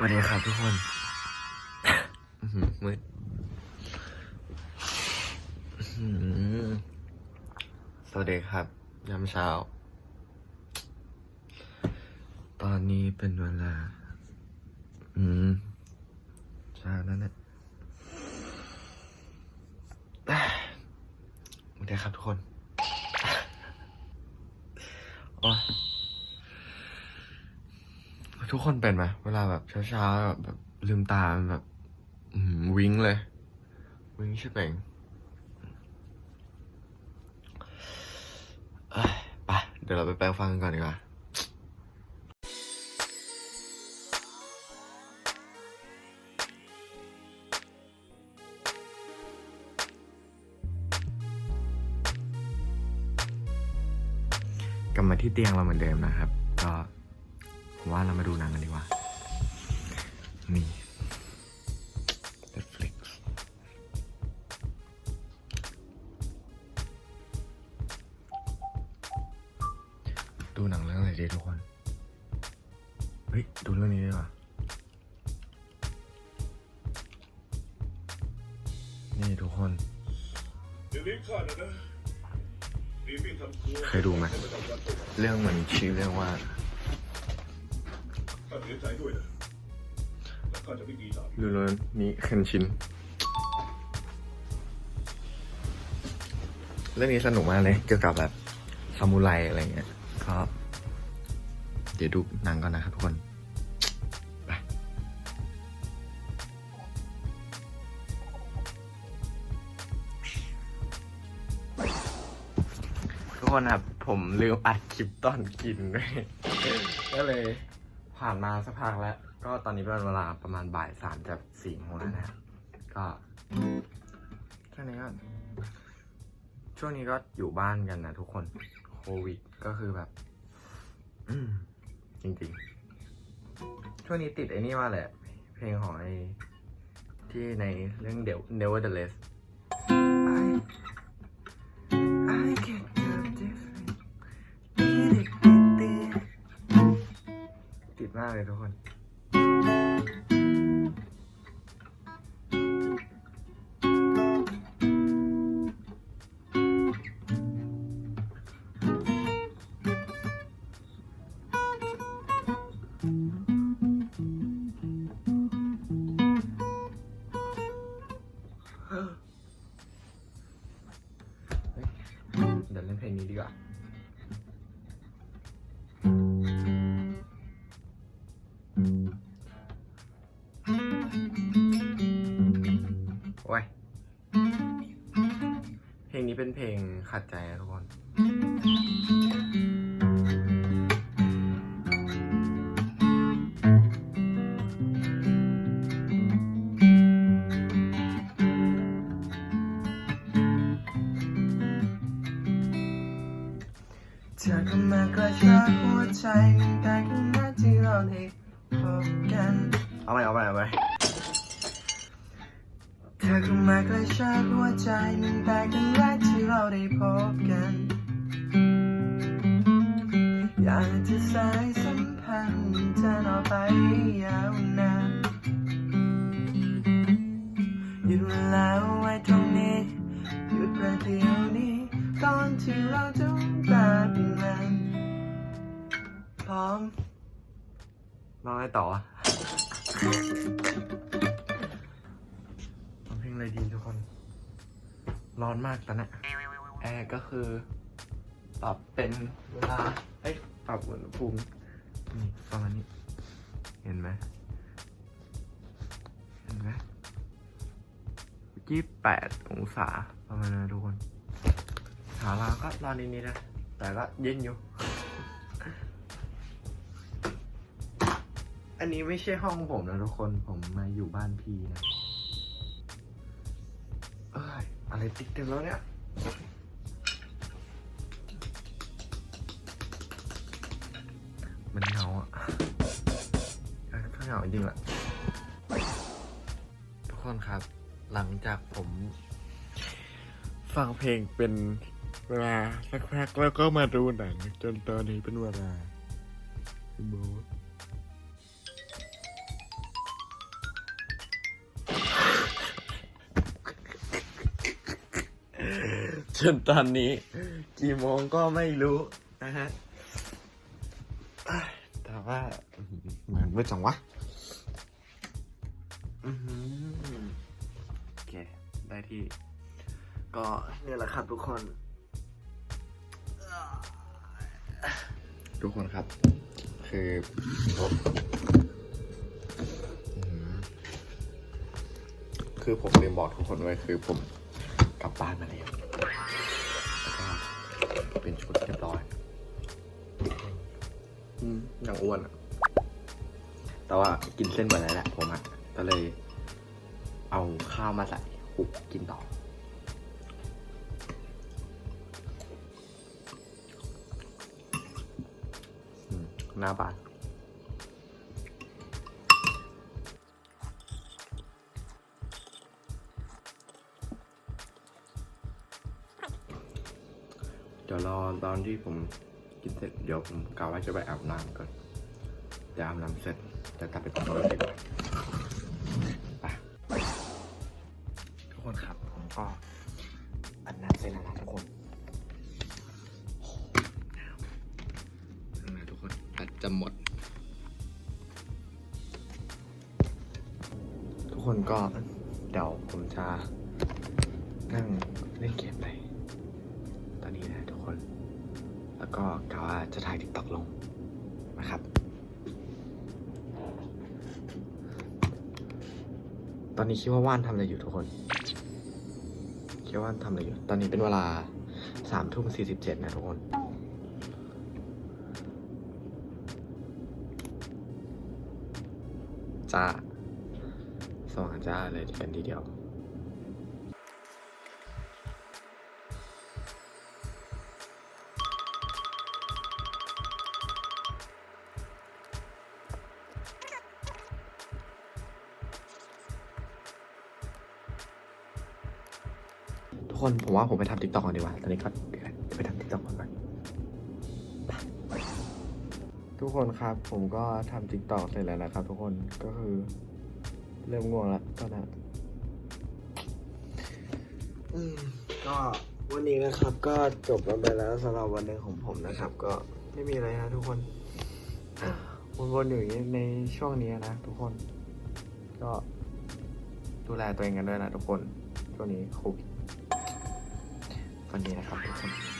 สวัสดีครับทุกคนมืดอื้อหือสวัสดีครับยามเช้า ตอนนี้เป็นเวลา อืมเช้าแล้วเนี่ยสวัสดีครับทุกคน โอ๊ย ทุกคนเป็นไหมเวลาแบบเช้าๆแบบลืมตาแบบวิ้งเลย วิ้งใช่เป่งเอ้ยไปเดี๋ยวเราไปแปลงฟังกันก่อนดีกว่ากลับมาที่เตียงเราเหมือนเดิมนะครับ ผมว่าเรามาดูหนังกันดีกว่า นี่ Netflix ดูหนังเรื่องอะไรดีทุกคน เฮ้ย ดูเรื่องนี้ดีกว่า นี่ทุกคน เครัวเคยดูไหม เรื่องมันชื่อเรื่องว่า สียใจด้วยนะและข้าจะไม่ดีตามดูแล้วนี่เคนชิน เรื่องนี้สนุกมากเลย เกี่ยวกับแบบซามูไรอะไรเงี้ยก็เดี๋ยวดูหนังก่อนนะครับทุกคนไปทุกคนครับ ผมลืมอัดคลิปตอนกินด้วยก็เลย ผ่านมาสักพักแล้ว ก็ตอนนี้เป็นเวลาประมาณบ่ายสามจะสี่โมงแล้วนะครับก็แค่นี้ก็ช่วงนี้ก็อยู่บ้านกันนะทุกคนโควิดก็คือแบบอืมจริงๆ ช่วงนี้ติดไอ้นี่มากเลยอะเพลงของไอ้ที่ในเรื่องเดี๋ยว Nevertheless มากเลยทุกคนเฮ้ยเดี๋ยวเล่นเพลงนี้ดีกว่า ลงนี้เป็นเพลงขัดใจนะทุกคน เธอเข้ามากระชากหัวใจหนึ่งแต่ครั้งแรกที่เราได้พบกัน เอาไปเอาไปเอาไป ธอเข้ามากระชากหัวใจหนึ่งแต่ครั้งแรกที่เราได้พบกัน อยากจะสายสัมพันธ์เธอต่อไปยาวนานหยุดเวลาเอาไว้ตรงนี้หยุดประเดี๋ยวนี้ก่อนที่เราจะกลาเป็นมันพร้อมร้องอะไรต่อ อะร้องเพลงอะไรดีทุกคน ร้อนมากตอนนี้แอร์ก็คือ ปรับเป็นเวลาเอ้ยปรับอุณหภูมินี่ประมาณนี้ เห็นไหมเห็นไหมยี่แปดองศาประมาณนั้นทุกคน หาลาก็ร้อนนิดๆนะ แต่ก็เย็นอยู่ อันนี้ไม่ใช่ห้องผมนะทุกคน ผมมาอยู่บ้านพี่นะเอ้ยอะไรติดเต็มแล้วเนี่ยมันเหงาอะเอ้ยก็เหงาจริงแหละทุกคนครับ หลังจากผม ฟังเพลงเป็นเวลาสักพักแล้วก็มาดูหนัง จนตอนนี้เป็นเวลาโม จนตอนนี้ กี่โมงก็ไม่รู้นะฮะแต่ว่าเหมือนมืดจังวะโอเค ได้ที่ ก็เนี่ยแหละครับทุกคน ทุกคนครับ คือผมคือผมลืมบอกทุกคนไว้คือผมกลับบ้านมาแล้ว เป็นชุดเรียบร้อยอืมยังอ้วนอะแต่ว่ากินเส้นหมดแล้วแหละผมอะก็เลย เอาข้าวมาใส่คลุกกินต่ออืมหน้าบาน ยวรอตอนที่ผมกินเสร็จเดี๋ยวผมกะว่าจะไปอาบน้ำก่อนเดี๋ยวอาบน้ำเสร็จจะกลับไปกดรถดีกว่าไปทุกคนครับผมก็อาบน้ำเสร็จแล้วนะทุกคนโอ้โหหนาวนะทุกคนแบตจะหมด ทุกคนก็เดี๋ยวผมจะนั่งเล่นเกมไปต อนนี้นะทุกคน แล้วก็กะว่าจะถ่ายติ๊กต็อกลงนะครับ ตอนนี้คิดว่าว่านทำอะไรอยู่ทุกคน คิดว่าว่านทำอะไรอยู่ ตอนนี้เป็นเวลาสามทุ่มสี่สิบเจ็ดนะทุกคนจ้าสว่างจ้าเลยกันทีเดียว กคนผมว่าผมไปทำติ๊กต็อกก่อนดีกว่า ตอนนี้ก็ไปทำติ๊กต็อกก่อน ทุกคนครับ ผมก็ทำติ๊กต็อกเสร็จแล้วนะครับ ทุกคนก็คือ เริ่มง่วงแล้วตอนนั้นอืมก็วันนี้นะครับ ก็จบกันไปแล้วสำหรับวันหนึ่งของผมนะครับ ก็ไม่มีอะไรนะทุกคนวนๆอยู่ในช่วงนี้นะทุกคน ก็ดูแลตัวเองกันด้วยนะทุกคนช่วงนี้โควิด วันนี้